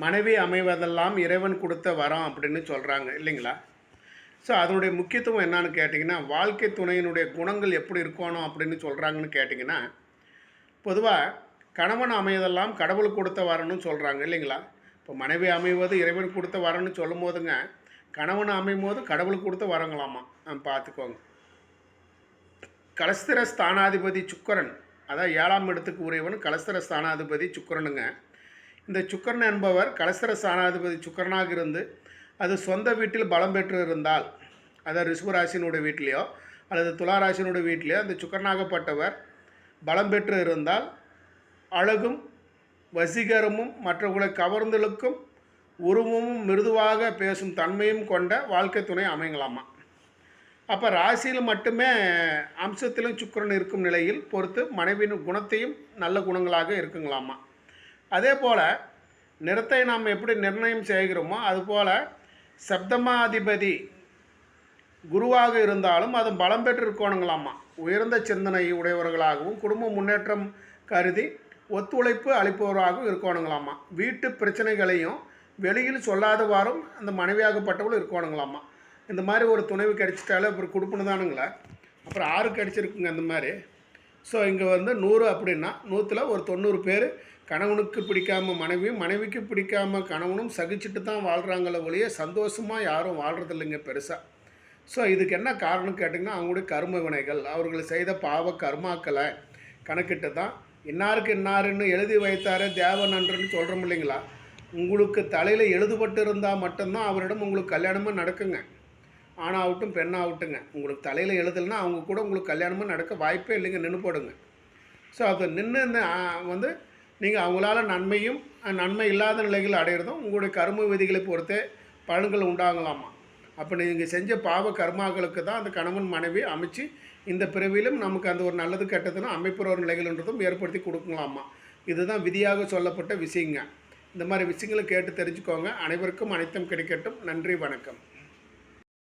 மனைவி அமைவதெல்லாம் இறைவன் கொடுத்த வரம் அப்படின்னு சொல்கிறாங்க இல்லைங்களா? ஸோ அதனுடைய முக்கியத்துவம் என்னான்னு கேட்டிங்கன்னா வாழ்க்கை துணையினுடைய குணங்கள் எப்படி இருக்கணும் அப்படின்னு சொல்கிறாங்கன்னு கேட்டிங்கன்னா பொதுவாக கணவன் அமைவதெல்லாம் கடவுள் கொடுத்த வரணும்னு சொல்கிறாங்க இல்லைங்களா? இப்போ மனைவி அமைவது இறைவன் கொடுத்த வரம்னு சொல்லும் போதுங்க கணவன் அமையும் போது கடவுள் கொடுத்த வரங்களாமா? பார்த்துக்கோங்க. கலஸ்திர ஸ்தானாதிபதி சுக்கரன் அதான் ஏழாம் இடத்துக்கு உரியவன் கலஸ்திர ஸ்தானாதிபதி சுக்கரனுங்க. இந்த சுக்கரன் என்பவர் கலசர சாணாதிபதி சுக்கரனாக இருந்து அது சொந்த வீட்டில் பலம் பெற்று இருந்தால் அதாவது ரிஷபராசினுடைய வீட்டிலையோ அல்லது துளாராசினுடைய வீட்டிலையோ அந்த சுக்கரனாகப்பட்டவர் பலம் பெற்று இருந்தால் அழகும் வசீகரமும் மற்றவர்களை கவர்ந்தலுக்கும் உருவமும் மிருதுவாக பேசும் தன்மையும் கொண்ட வாழ்க்கை துணை அமைங்களாமா? அப்போ ராசியில் மட்டுமே அம்சத்திலும் சுக்கிரன் இருக்கும் நிலையில் பொறுத்து மனைவியின் குணத்தையும் நல்ல குணங்களாக இருக்குங்களாமா? அதே போல் நிறத்தை நாம் எப்படி நிர்ணயம் செய்கிறோமோ அதுபோல் சப்தமாதிபதி குருவாக இருந்தாலும் அது பலம் பெற்று இருக்கணுங்களாமா உயர்ந்த சிந்தனை உடையவர்களாகவும் குடும்ப முன்னேற்றம் கருதி ஒத்துழைப்பு அளிப்பவராகவும் இருக்கணுங்களாமா. வீட்டு பிரச்சனைகளையும் வெளியில் சொல்லாதவாறும் அந்த மனைவியாகப்பட்டவளும் இருக்கணுங்களாமா. இந்த மாதிரி ஒரு துணைவு கிடைச்சிட்டாலே அப்புறம் கொடுப்பணும் அப்புறம் ஆறு கிடச்சிருக்குங்க இந்த மாதிரி. ஸோ இங்கே வந்து நூறு அப்படின்னா நூற்றில் ஒரு தொண்ணூறு பேர் கணவனுக்கு பிடிக்காம மனைவியும் மனைவிக்கு பிடிக்காம கணவனும் சகிச்சுட்டு தான் வாழ்கிறாங்களே ஒழிய சந்தோஷமாக யாரும் வாழ்கிறது இல்லைங்க பெருசாக ஸோ இதுக்கு என்ன காரணம் கேட்டிங்கன்னா அவங்களுடைய கர்ம வினைகள் அவர்கள் செய்த பாவ கர்மாக்களை கணக்கிட்டு தான் இன்னாருக்கு இன்னாருன்னு எழுதி வைத்தாரே தேவன் அன்றுன்னு சொல்கிறோம் இல்லைங்களா? உங்களுக்கு தலையில் எழுதுபட்டு இருந்தால் மட்டும்தான் அவரிடம் உங்களுக்கு கல்யாணமாக நடக்குங்க. ஆணாகட்டும் பெண்ணாகட்டுங்க. உங்களுக்கு தலையில் எழுதலைன்னா அவங்க கூட உங்களுக்கு கல்யாணமும் நடக்க வாய்ப்பே இல்லைங்க. நின்று போடுங்க. ஸோ அது நின்று வந்து நீங்கள் அவங்களால நன்மையும் நன்மை இல்லாத நிலைகள் அடையிறதும் உங்களுடைய கர்ம விதிகளை பொறுத்தே பலன்கள் உண்டாகலாமா? அப்போ நீங்கள் செஞ்ச பாவ கர்மாக்களுக்கு தான் அந்த கணவன் மனைவி அமைச்சு இந்த பிறவியிலும் நமக்கு அந்த ஒரு நல்லது கெட்டதுன்னு அமைப்புற ஒரு நிலைகள்ன்றதும் ஏற்படுத்தி கொடுக்கலாமா? இதுதான் விதியாக சொல்லப்பட்ட விஷயங்க. இந்த மாதிரி விஷயங்களை கேட்டு தெரிஞ்சுக்கோங்க. அனைவருக்கும் அனைத்தும் கிடைக்கட்டும். நன்றி வணக்கம்.